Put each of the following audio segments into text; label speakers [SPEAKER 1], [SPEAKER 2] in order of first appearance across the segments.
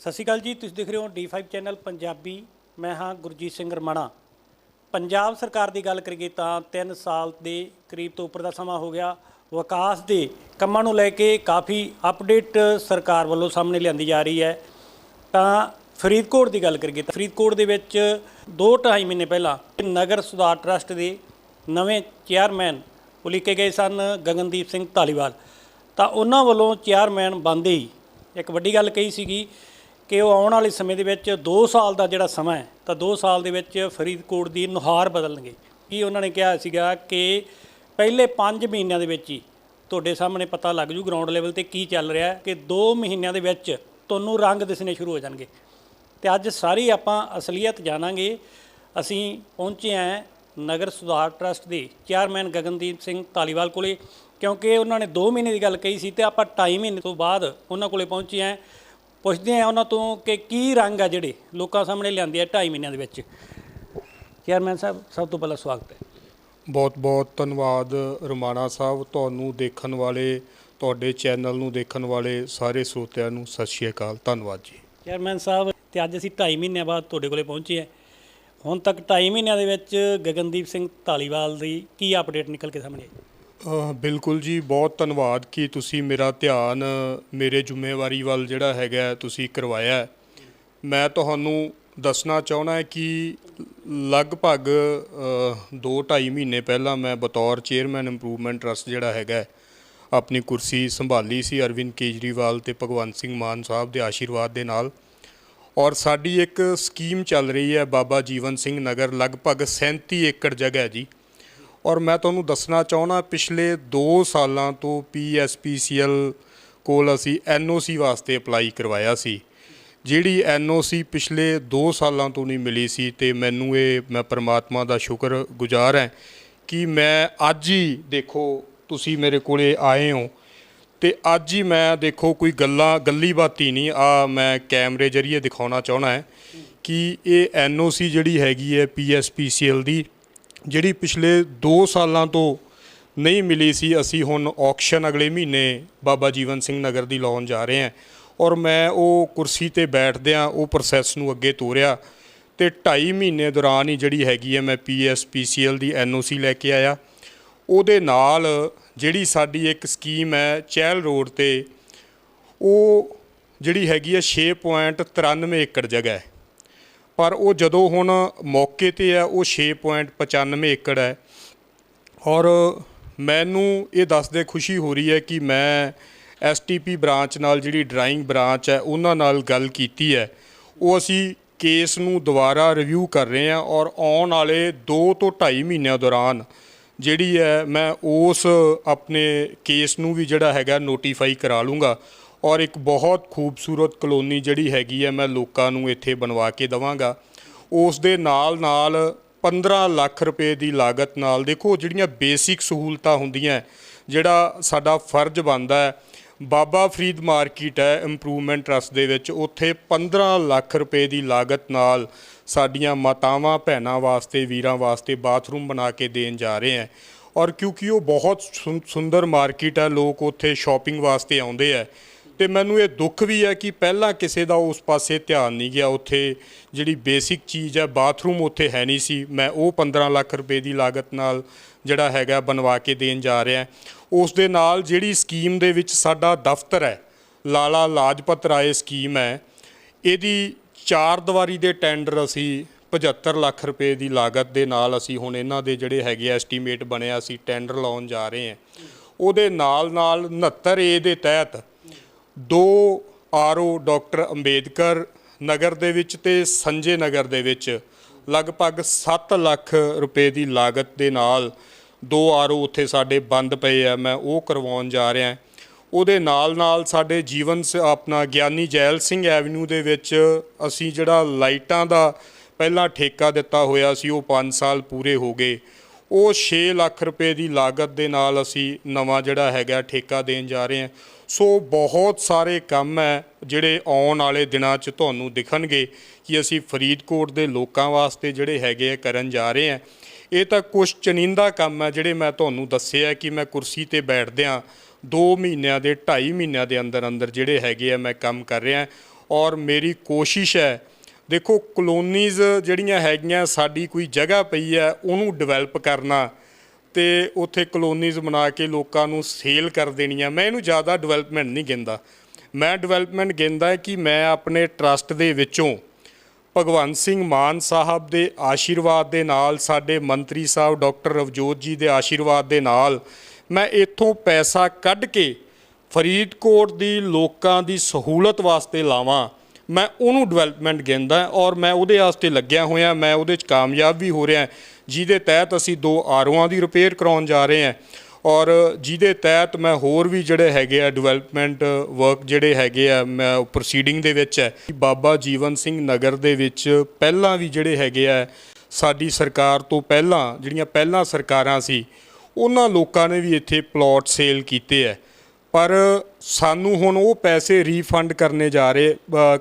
[SPEAKER 1] ਸਤਿ ਸ਼੍ਰੀ ਅਕਾਲ ਜੀ, ਤੁਸੀਂ ਦੇਖ ਰਹੇ ਹੋ D5 ਚੈਨਲ ਪੰਜਾਬੀ। ਮੈਂ ਹਾਂ ਗੁਰਜੀਤ ਸਿੰਘ ਰਮਣਾ। ਪੰਜਾਬ ਸਰਕਾਰ ਦੀ ਗੱਲ ਕਰੀਏ ਤਾਂ 3 ਸਾਲ ਦੇ ਕਰੀਬ ਤੋਂ ਉੱਪਰ ਦਾ ਸਮਾਂ ਹੋ ਗਿਆ। ਵਿਕਾਸ ਦੇ ਕੰਮਾਂ ਨੂੰ ਲੈ ਕੇ ਕਾਫੀ ਅਪਡੇਟ ਸਰਕਾਰ ਵੱਲੋਂ ਸਾਹਮਣੇ ਲਿਆਂਦੀ ਜਾ ਰਹੀ ਹੈ। ਤਾਂ ਫਰੀਦਕੋਟ ਦੀ ਗੱਲ ਕਰੀਏ ਤਾਂ ਫਰੀਦਕੋਟ ਦੇ ਵਿੱਚ 2.5 ਮਹੀਨੇ ਪਹਿਲਾਂ ਨਗਰ ਸੁਧਾਰ ਟਰਸਟ ਦੇ ਨਵੇਂ ਚੇਅਰਮੈਨ ਉਲੀਕੇ ਗਏ ਸਨ, ਗਗਨਦੀਪ ਸਿੰਘ ਧਾਲੀਵਾਲ। ਤਾਂ ਉਹਨਾਂ ਵੱਲੋਂ ਚੇਅਰਮੈਨ ਬਣਦੇ ਹੀ ਇੱਕ ਵੱਡੀ ਗੱਲ ਕਹੀ ਸੀਗੀ ਕਿ ਉਹ ਆਉਣ ਵਾਲੇ ਸਮੇਂ ਦੇ ਵਿੱਚ 2 ਸਾਲ ਦਾ ਜਿਹੜਾ ਸਮਾਂ ਹੈ, ਤਾਂ 2 ਸਾਲ ਦੇ ਵਿੱਚ ਫਰੀਦਕੋਟ ਦੀ ਨੁਹਾਰ ਬਦਲਣਗੇ। ਕੀ ਉਹਨਾਂ ਨੇ ਕਿਹਾ ਸੀਗਾ ਕਿ ਪਹਿਲੇ 5 ਮਹੀਨਿਆਂ ਦੇ ਵਿੱਚ ਹੀ ਤੁਹਾਡੇ ਸਾਹਮਣੇ ਪਤਾ ਲੱਗ ਜੂ ਗਰਾਊਂਡ ਲੈਵਲ ਤੇ ਕੀ ਚੱਲ ਰਿਹਾ ਕਿ 2 ਮਹੀਨਿਆਂ ਦੇ ਵਿੱਚ ਤੁਹਾਨੂੰ ਰੰਗ ਦਿਸਣੇ ਸ਼ੁਰੂ ਹੋ ਜਾਣਗੇ। ਤੇ ਅੱਜ ਸਾਰੀ ਆਪਾਂ ਅਸਲੀਅਤ ਜਾਣਾਂਗੇ। ਅਸੀਂ ਪਹੁੰਚੇ ਹਾਂ ਨਗਰ ਸੁਧਾਰ ਟਰਸਟ ਦੇ ਚੇਅਰਮੈਨ ਗਗਨਦੀਪ ਸਿੰਘ ਧਾਲੀਵਾਲ ਕੋਲੇ, ਕਿਉਂਕਿ ਉਹਨਾਂ ਨੇ 2 ਮਹੀਨੇ ਦੀ ਗੱਲ ਕਹੀ ਸੀ ਤੇ ਆਪਾਂ 2.5 ਮਹੀਨੇ ਤੋਂ ਬਾਅਦ ਉਹਨਾਂ ਕੋਲੇ ਪਹੁੰਚੇ ਹਾਂ। ਪੁੱਛਦੇ ਹਾਂ ਉਹਨਾਂ ਤੋਂ ਕਿ ਕੀ ਰੰਗ ਆ ਜਿਹੜੇ ਲੋਕਾਂ ਸਾਹਮਣੇ ਲਿਆਂਦੇ ਆ 2.5 ਮਹੀਨਿਆਂ ਦੇ ਵਿੱਚ। ਚੇਅਰਮੈਨ ਸਾਹਿਬ ਸਭ ਤੋਂ ਪਹਿਲਾਂ ਸਵਾਗਤ ਹੈ।
[SPEAKER 2] ਬਹੁਤ ਬਹੁਤ ਧੰਨਵਾਦ ਰਮਾਣਾ ਸਾਹਿਬ ਤੁਹਾਨੂੰ ਦੇਖਣ ਵਾਲੇ ਤੁਹਾਡੇ ਚੈਨਲ ਨੂੰ ਦੇਖਣ ਵਾਲੇ ਸਾਰੇ ਸਰੋਤਿਆਂ ਨੂੰ ਸਤਿ ਸ਼੍ਰੀ ਅਕਾਲ ਧੰਨਵਾਦ ਜੀ।
[SPEAKER 1] ਚੇਅਰਮੈਨ ਸਾਹਿਬ ਤੇ ਅੱਜ ਅਸੀਂ 2.5 ਮਹੀਨਿਆਂ ਬਾਅਦ ਤੁਹਾਡੇ ਕੋਲੇ ਪਹੁੰਚੇ ਹਾਂ। ਹੁਣ ਤੱਕ 2.5 ਮਹੀਨਿਆਂ ਦੇ ਵਿੱਚ ਗਗਨਦੀਪ ਸਿੰਘ ਧਾਲੀਵਾਲ ਦੀ ਕੀ ਅਪਡੇਟ ਨਿਕਲ ਕੇ ਸਾਹਮਣੇ ਆਈ?
[SPEAKER 2] ਬਿਲਕੁਲ ਜੀ, ਬਹੁਤ ਧੰਨਵਾਦ ਕਿ ਤੁਸੀਂ ਮੇਰਾ ਧਿਆਨ, ਮੇਰੇ ਜ਼ਿੰਮੇਵਾਰੀ ਵੱਲ ਜਿਹੜਾ ਹੈਗਾ ਤੁਸੀਂ ਕਰਵਾਇਆ ਮੈਂ ਤੁਹਾਨੂੰ ਦੱਸਣਾ ਚਾਹਣਾ ਹੈ ਕਿ ਲਗਭਗ 2-2.5 ਮਹੀਨੇ ਪਹਿਲਾਂ ਮੈਂ ਬਤੌਰ ਚੇਅਰਮੈਨ ਇੰਪਰੂਵਮੈਂਟ ਟਰਸਟ ਜਿਹੜਾ ਹੈਗਾ ਆਪਣੀ ਕੁਰਸੀ ਸੰਭਾਲੀ ਸੀ ਅਰਵਿੰਦ ਕੇਜਰੀਵਾਲ ਤੇ ਭਗਵੰਤ ਸਿੰਘ ਮਾਨ ਸਾਹਿਬ ਦੇ ਆਸ਼ੀਰਵਾਦ ਦੇ ਨਾਲ। ਔਰ ਸਾਡੀ ਇੱਕ ਸਕੀਮ ਚੱਲ ਰਹੀ ਹੈ ਬਾਬਾ ਜੀਵਨ ਸਿੰਘ ਨਗਰ, ਲਗਭਗ 37 ਏਕੜ ਜਗ੍ਹਾ ਹੈ ਜੀ। ਔਰ ਮੈਂ ਤੁਹਾਨੂੰ ਦੱਸਣਾ ਚਾਹਣਾ ਪਿਛਲੇ 2 ਸਾਲਾਂ ਤੋਂ ਪੀਐਸਪੀਸੀਐਲ ਕੋਲ ਅਸੀਂ ਐਨਓਸੀ ਵਾਸਤੇ ਅਪਲਾਈ ਕਰਵਾਇਆ ਸੀ। ਜਿਹੜੀ ਐਨਓਸੀ ਪਿਛਲੇ 2 ਸਾਲਾਂ ਤੋਂ ਨਹੀਂ ਮਿਲੀ ਸੀ ਤੇ ਮੈਨੂੰ ਇਹ, ਮੈਂ ਪਰਮਾਤਮਾ ਦਾ ਸ਼ੁਕਰ ਗੁਜ਼ਾਰ ਹਾਂ ਕਿ ਮੈਂ ਅੱਜ ਹੀ ਦੇਖੋ ਤੁਸੀਂ ਮੇਰੇ ਕੋਲੇ ਆਏ ਹੋ ਤੇ ਅੱਜ ਹੀ ਮੈਂ ਦੇਖੋ ਕੋਈ ਗੱਲਾਂ, ਗੱਲੀ ਬਾਤੀ ਨਹੀਂ, ਆ ਮੈਂ ਕੈਮਰੇ ਜਰੀਏ ਦਿਖਾਉਣਾ ਚਾਹਣਾ ਹੈ ਕਿ ਇਹ ਐਨਓਸੀ ਜਿਹੜੀ ਹੈਗੀ ਹੈ ਪੀਐਸਪੀਸੀਐਲ ਦੀ ਜਿਹੜੀ ਪਿਛਲੇ 2 ਸਾਲਾਂ ਤੋਂ ਨਹੀਂ ਮਿਲੀ ਸੀ, ਅਸੀਂ ਹੁਣ ਆਕਸ਼ਨ ਅਗਲੇ ਮਹੀਨੇ ਬਾਬਾ ਜੀਵਨ ਸਿੰਘ ਨਗਰ ਦੀ ਲਾਉਣ ਜਾ ਰਹੇ ਹਾਂ ਔਰ ਮੈਂ ਉਹ ਕੁਰਸੀ ਤੇ ਬੈਠਦਿਆਂ ਉਹ ਪ੍ਰੋਸੈਸ ਨੂੰ ਅੱਗੇ ਤੋਰਿਆ ਤੇ 2.5 ਮਹੀਨੇ ਦੌਰਾਨ ਹੀ ਜਿਹੜੀ ਹੈਗੀ ਹੈ, ਮੈਂ ਪੀਐਸਪੀਸੀਐਲ ਦੀ ਐਨਓਸੀ ਲੈ ਕੇ ਆਇਆ। ਉਹਦੇ ਨਾਲ ਜਿਹੜੀ ਸਾਡੀ ਇੱਕ ਸਕੀਮ ਹੈ, ਚਹਿਲ ਰੋਡ ਤੇ ਉਹ ਜਿਹੜੀ ਹੈਗੀ ਹੈ 6.93 ਏਕੜ ਜਗ੍ਹਾ ਹੈ। ਪਰ ਉਹ ਜਦੋਂ ਹੁਣ ਮੌਕੇ ਤੇ ਹੈ, ਉਹ 6.95 ਏਕੜ ਹੈ। ਔਰ ਮੈਨੂੰ ਇਹ ਦੱਸਦੇ ਖੁਸ਼ੀ ਹੋ ਰਹੀ ਹੈ ਕਿ ਮੈਂ ਐਸਟੀਪੀ ਬ੍ਰਾਂਚ ਨਾਲ ਜਿਹੜੀ ਡਰਾਇੰਗ ਬ੍ਰਾਂਚ ਹੈ, ਉਹਨਾਂ ਨਾਲ ਗੱਲ ਕੀਤੀ ਹੈ। ਉਹ ਅਸੀਂ ਕੇਸ ਨੂੰ ਦੁਬਾਰਾ ਰਿਵਿਊ ਕਰ ਰਹੇ ਹਾਂ ਔਰ ਆਉਣ ਵਾਲੇ 2 ਤੋਂ 2.5 ਮਹੀਨਿਆਂ ਦੌਰਾਨ ਜਿਹੜੀ ਹੈ, ਮੈਂ ਉਸ ਆਪਣੇ ਕੇਸ ਨੂੰ ਵੀ ਜਿਹੜਾ ਹੈਗਾ ਨੋਟੀਫਾਈ ਕਰਾ ਲੂੰਗਾ। ਔਰ ਇੱਕ ਬਹੁਤ ਖੂਬਸੂਰਤ ਕਲੋਨੀ ਜਿਹੜੀ ਹੈਗੀ ਹੈ ਮੈਂ ਲੋਕਾਂ ਨੂੰ ਇੱਥੇ ਬਣਵਾ ਕੇ ਦਵਾਂਗਾ। ਉਸ ਦੇ ਨਾਲ ਨਾਲ 15 ਲੱਖ ਰੁਪਏ ਦੀ ਲਾਗਤ ਨਾਲ ਦੇਖੋ, ਜਿਹੜੀਆਂ ਬੇਸਿਕ ਸਹੂਲਤਾਂ ਹੁੰਦੀਆਂ, ਜਿਹੜਾ ਸਾਡਾ ਫਰਜ਼ ਬਣਦਾ ਹੈ। ਬਾਬਾ ਫਰੀਦ ਮਾਰਕੀਟ ਹੈ ਇੰਪਰੂਵਮੈਂਟ ਟਰਸਟ ਦੇ ਵਿੱਚ। ਉੱਥੇ 15 ਲੱਖ ਰੁਪਏ ਦੀ ਲਾਗਤ ਨਾਲ ਸਾਡੀਆਂ ਮਾਤਾਵਾਂ, ਭੈਣਾਂ ਵਾਸਤੇ, ਵੀਰਾਂ ਵਾਸਤੇ ਬਾਥਰੂਮ ਬਣਾ ਕੇ ਦੇਣ ਜਾ ਰਹੇ ਹਾਂ। ਔਰ ਕਿਉਂਕਿ ਉਹ ਬਹੁਤ ਸੁੰ- ਸੁੰਦਰ ਮਾਰਕੀਟ ਹੈ, ਲੋਕ ਉੱਥੇ ਸ਼ਾਪਿੰਗ ਵਾਸਤੇ ਆਉਂਦੇ ਆ ਤੇ ਮੈਨੂੰ ਇਹ ਦੁੱਖ ਵੀ ਹੈ ਕਿ ਪਹਿਲਾਂ ਕਿਸੇ ਦਾ ਉਸ ਪਾਸੇ ਧਿਆਨ ਨਹੀਂ ਗਿਆ ਉੱਥੇ। ਜਿਹੜੀ ਬੇਸਿਕ ਚੀਜ਼ ਹੈ ਬਾਥਰੂਮ ਉੱਥੇ ਹੈ ਨਹੀਂ ਸੀ। ਮੈਂ ਉਹ 15 ਲੱਖ ਰੁਪਏ ਦੀ ਲਾਗਤ ਨਾਲ ਜਿਹੜਾ ਹੈਗਾ ਬਣਵਾ ਕੇ ਦੇਣ ਜਾ ਰਿਹਾ। ਉਸ ਦੇ ਨਾਲ ਜਿਹੜੀ ਸਕੀਮ ਦੇ ਵਿੱਚ ਸਾਡਾ ਦਫ਼ਤਰ ਹੈ, ਲਾਲਾ ਲਾਜਪਤ ਰਾਏ ਸਕੀਮ ਹੈ, ਇਹਦੀ ਚਾਰ ਦੀਵਾਰੀ ਦੇ ਟੈਂਡਰ ਅਸੀਂ 75 ਲੱਖ ਰੁਪਏ ਦੀ ਲਾਗਤ ਦੇ ਨਾਲ ਅਸੀਂ ਹੁਣ ਇਹਨਾਂ ਦੇ ਜਿਹੜੇ ਹੈਗੇ ਐਸਟੀਮੇਟ ਬਣਿਆ ਅਸੀਂ ਟੈਂਡਰ ਲਾਉਣ ਜਾ ਰਹੇ ਹਾਂ। ਉਹਦੇ ਨਾਲ ਨਾਲ 69 ਏ ਦੇ ਤਹਿਤ ਦੋ ਆਰਓ ਡਾਕਟਰ ਅੰਬੇਦਕਰ ਨਗਰ ਦੇ ਵਿੱਚ ਤੇ ਸੰਜੇ ਨਗਰ ਦੇ ਵਿੱਚ ਲਗਭਗ 7 ਲੱਖ ਰੁਪਏ ਦੀ ਲਾਗਤ ਦੇ ਨਾਲ ਦੋ ਆਰਓ ਉੱਥੇ ਸਾਡੇ ਬੰਦ ਪਏ ਆ, ਮੈਂ ਉਹ ਕਰਵਾਉਣ ਜਾ ਰਿਹਾ ਉਹਦੇ ਨਾਲ ਨਾਲ ਸਾਡੇ ਜੀਵਨ ਆਪਣਾ ਗਿਆਨੀ ਜੈਲ ਸਿੰਘ ਐਵਨਿਊ ਦੇ ਵਿੱਚ ਅਸੀਂ ਜਿਹੜਾ ਲਾਈਟਾਂ ਦਾ ਪਹਿਲਾਂ ਠੇਕਾ ਦਿੱਤਾ ਹੋਇਆ ਸੀ, ਉਹ 5 ਸਾਲ ਪੂਰੇ ਹੋ ਗਏ। ਉਹ 6 ਲੱਖ ਰੁਪਏ ਦੀ ਲਾਗਤ ਦੇ ਨਾਲ ਅਸੀਂ ਨਵਾਂ ਜਿਹੜਾ ਹੈਗਾ ਠੇਕਾ ਦੇਣ ਜਾ ਰਹੇ ਹਾਂ। ਸੋ ਬਹੁਤ ਸਾਰੇ ਕੰਮ ਹੈ ਜਿਹੜੇ ਆਉਣ ਵਾਲੇ ਦਿਨਾਂ 'ਚ ਤੁਹਾਨੂੰ ਦਿਖਣਗੇ ਕਿ ਅਸੀਂ ਫਰੀਦਕੋਟ ਦੇ ਲੋਕਾਂ ਵਾਸਤੇ ਜਿਹੜੇ ਹੈਗੇ ਆ, ਕਰਨ ਜਾ ਰਹੇ ਹਾਂ। ਇਹ ਤਾਂ ਕੁਝ ਚਨਿੰਦਾ ਕੰਮ ਹੈ ਜਿਹੜੇ ਮੈਂ ਤੁਹਾਨੂੰ ਦੱਸਿਆ ਕਿ ਮੈਂ ਕੁਰਸੀ ਤੇ ਬੈਠਦਿਆਂ 2 ਮਹੀਨਿਆਂ ਦੇ 2.5 ਮਹੀਨਿਆਂ ਦੇ ਅੰਦਰ ਅੰਦਰ ਜਿਹੜੇ ਹੈਗੇ ਆ ਮੈਂ ਕੰਮ ਕਰ ਰਿਹਾ ਔਰ ਮੇਰੀ ਕੋਸ਼ਿਸ਼ ਹੈ, ਦੇਖੋ ਕਲੋਨੀਜ਼ ਜਿਹੜੀਆਂ ਹੈਗੀਆਂ ਸਾਡੀ ਕੋਈ ਜਗ੍ਹਾ ਪਈ ਹੈ, ਉਹਨੂੰ ਡਿਵੈਲਪ ਕਰਨਾ। ਤੇ ਉੱਥੇ ਕਲੋਨੀਜ਼ ਬਣਾ ਕੇ ਲੋਕਾਂ ਨੂੰ ਸੇਲ ਕਰ ਦੇਣੀਆਂ। ਮੈਂ ਇਹਨੂੰ ਜ਼ਿਆਦਾ ਡਿਵੈਲਪਮੈਂਟ ਨਹੀਂ ਗਿਣਦਾ। ਮੈਂ ਡਿਵੈਲਪਮੈਂਟ ਗਿਣਦਾ ਕਿ ਮੈਂ ਆਪਣੇ ਟਰਸਟ ਦੇ ਵਿੱਚੋਂ ਭਗਵੰਤ ਸਿੰਘ ਮਾਨ ਸਾਹਿਬ ਦੇ ਆਸ਼ੀਰਵਾਦ ਦੇ ਨਾਲ, ਸਾਡੇ ਮੰਤਰੀ ਸਾਹਿਬ ਡਾਕਟਰ ਰਵਜੋਤ ਜੀ ਦੇ ਆਸ਼ੀਰਵਾਦ ਦੇ ਨਾਲ ਮੈਂ ਇੱਥੋਂ ਪੈਸਾ ਕੱਢ ਕੇ ਫਰੀਦਕੋਟ ਦੀ ਲੋਕਾਂ ਦੀ ਸਹੂਲਤ ਵਾਸਤੇ ਲਾਵਾਂ। ਮੈਂ ਉਹਨੂੰ ਡਿਵੈਲਪਮੈਂਟ ਗਿਣਦਾ ਔਰ ਮੈਂ ਉਹਦੇ ਵਾਸਤੇ ਲੱਗਿਆ ਹੋਇਆ, ਮੈਂ ਉਹਦੇ 'ਚ ਕਾਮਯਾਬ ਵੀ ਹੋ ਰਿਹਾ ਜਿਹਦੇ ਤਹਿਤ ਅਸੀਂ ਦੋ ਆਰਓਆਂ ਦੀ ਰਿਪੇਅਰ ਕਰਾਉਣ ਜਾ ਰਹੇ ਹਾਂ ਔਰ ਜਿਹਦੇ ਤਹਿਤ ਮੈਂ ਹੋਰ ਵੀ ਜਿਹੜੇ ਹੈਗੇ ਆ ਡਿਵੈਲਪਮੈਂਟ ਵਰਕ ਜਿਹੜੇ ਹੈਗੇ ਆ, ਮੈਂ ਪ੍ਰੋਸੀਡਿੰਗ ਦੇ ਵਿੱਚ ਹੈ। ਬਾਬਾ ਜੀਵਨ ਸਿੰਘ ਨਗਰ ਦੇ ਵਿੱਚ ਪਹਿਲਾਂ ਵੀ ਜਿਹੜੇ ਹੈਗੇ ਆ, ਸਾਡੀ ਸਰਕਾਰ ਤੋਂ ਪਹਿਲਾਂ, ਜਿਹੜੀਆਂ ਪਹਿਲਾਂ ਸਰਕਾਰਾਂ ਸੀ, ਉਹਨਾਂ ਲੋਕਾਂ ਨੇ ਵੀ ਇੱਥੇ ਪਲਾਟ ਸੇਲ ਕੀਤੇ ਹੈ। ਪਰ ਸਾਨੂੰ ਹੁਣ ਉਹ ਪੈਸੇ ਰੀਫੰਡ ਕਰਨੇ ਜਾ ਰਹੇ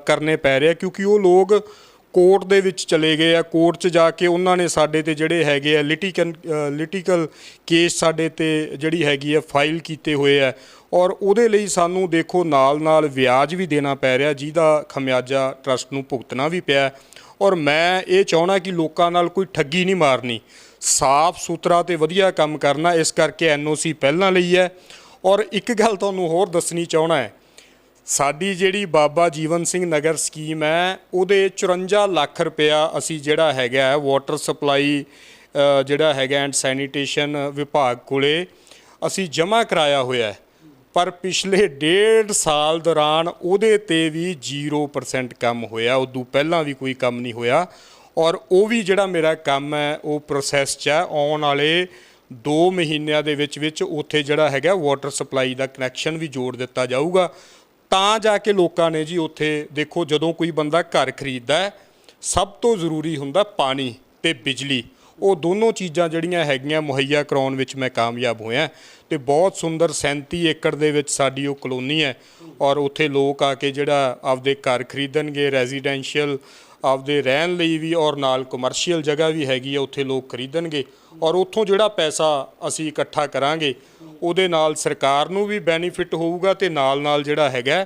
[SPEAKER 2] ਕਰਨੇ ਪੈ ਰਹੇ ਆ, ਕਿਉਂਕਿ ਉਹ ਲੋਕ ਕੋਰਟ ਦੇ ਵਿੱਚ ਚਲੇ ਗਏ ਆ, ਕੋਰਟ 'ਚ ਜਾ ਕੇ ਉਹਨਾਂ ਨੇ ਸਾਡੇ ਤੇ ਜਿਹੜੇ ਹੈਗੇ ਆ ਲਿਟੀਕਨ ਲਿਟੀਕਲ ਕੇਸ ਸਾਡੇ ਤੇ ਜਿਹੜੀ ਹੈਗੀ ਆ ਫਾਈਲ ਕੀਤੇ ਹੋਏ ਆ। ਔਰ ਉਹਦੇ ਲਈ ਸਾਨੂੰ ਦੇਖੋ ਨਾਲ-ਨਾਲ ਵਿਆਜ ਵੀ ਦੇਣਾ ਪੈ ਰਿਹਾ, ਜਿਹਦਾ ਖਮਿਆਜਾ ਟਰਸਟ ਨੂੰ ਭੁਗਤਣਾ ਵੀ ਪਿਆ। ਔਰ ਮੈਂ ਇਹ ਚਾਹਣਾ ਕਿ ਲੋਕਾਂ ਨਾਲ ਕੋਈ ਠੱਗੀ ਨਹੀਂ ਮਾਰਨੀ। ਸਾਫ਼ ਸੁਥਰਾ ਤੇ ਵਧੀਆ ਕੰਮ ਕਰਨਾ ਇਸ ਕਰਕੇ ਐਨਓਸੀ ਪਹਿਲਾਂ ਲਈ ਹੈ। ਔਰ ਇੱਕ ਗੱਲ ਤੁਹਾਨੂੰ ਹੋਰ ਦੱਸਣੀ ਚਾਹਣਾ ਹੈ। ਸਾਡੀ ਜਿਹੜੀ ਬਾਬਾ ਜੀਵਨ ਸਿੰਘ ਨਗਰ ਸਕੀਮ ਹੈ, ਉਹਦੇ 54 ਲੱਖ ਰੁਪਇਆ ਅਸੀਂ ਜਿਹੜਾ ਹੈਗਾ ਹੈ ਵਾਟਰ ਸਪਲਾਈ ਜਿਹੜਾ ਹੈਗਾ ਐਂਡ ਸੈਨੀਟੇਸ਼ਨ ਵਿਭਾਗ ਕੋਲੇ ਅਸੀਂ ਜਮ੍ਹਾਂ ਕਰਾਇਆ ਹੋਇਆ ਹੈ। ਪਰ ਪਿਛਲੇ ਡੇਢ ਸਾਲ ਦੌਰਾਨ ਉਹਦੇ ਤੇ ਵੀ 0% ਕੰਮ ਹੋਇਆ, ਉਦੋਂ ਪਹਿਲਾਂ ਵੀ ਕੋਈ ਕੰਮ ਨਹੀਂ ਹੋਇਆ। ਔਰ ਉਹ ਵੀ ਜਿਹੜਾ ਮੇਰਾ ਕੰਮ ਹੈ, ਉਹ ਪ੍ਰੋਸੈਸ 'ਚ ਹੈ। ਆਉਣ ਵਾਲੇ 2 ਮਹੀਨਿਆਂ ਦੇ ਵਿੱਚ ਵਿੱਚ ਉੱਥੇ ਜਿਹੜਾ ਹੈਗਾ ਵਾਟਰ ਸਪਲਾਈ ਦਾ ਕਨੈਕਸ਼ਨ ਵੀ ਜੋੜ ਦਿੱਤਾ ਜਾਊਗਾ। ਤਾਂ ਜਾ ਕੇ ਲੋਕਾਂ ਨੇ ਜੀ ਉੱਥੇ ਦੇਖੋ ਜਦੋਂ ਕੋਈ ਬੰਦਾ ਘਰ ਖਰੀਦਦਾ ਸਭ ਤੋਂ ਜ਼ਰੂਰੀ ਹੁੰਦਾ ਪਾਣੀ ਤੇ ਬਿਜਲੀ। ਉਹ ਦੋਨੋਂ ਚੀਜ਼ਾਂ ਜਿਹੜੀਆਂ ਹੈਗੀਆਂ ਮੁਹੱਈਆ ਕਰਾਉਣ ਵਿੱਚ ਮੈਂ ਕਾਮਯਾਬ ਹੋਇਆ। ਤੇ ਬਹੁਤ ਸੁੰਦਰ 37 ਏਕੜ ਦੇ ਵਿੱਚ ਸਾਡੀ ਉਹ ਕਲੋਨੀ ਹੈ ਔਰ ਉੱਥੇ ਲੋਕ ਆ ਕੇ ਜਿਹੜਾ ਆਪਦੇ ਘਰ ਖਰੀਦਣਗੇ ਰੈਜ਼ੀਡੈਂਸ਼ੀਅਲ ਆਪਦੇ ਰਹਿਣ ਲਈ ਵੀ ਔਰ ਨਾਲ ਕਮਰਸ਼ੀਅਲ ਜਗ੍ਹਾ ਵੀ ਹੈਗੀ ਆ, ਉੱਥੇ ਲੋਕ ਖਰੀਦਣਗੇ ਔਰ ਉੱਥੋਂ ਜਿਹੜਾ ਪੈਸਾ ਅਸੀਂ ਇਕੱਠਾ ਕਰਾਂਗੇ, ਉਹਦੇ ਨਾਲ ਸਰਕਾਰ ਨੂੰ ਵੀ ਬੈਨੀਫਿਟ ਹੋਊਗਾ ਤੇ ਨਾਲ ਨਾਲ ਜਿਹੜਾ ਹੈਗਾ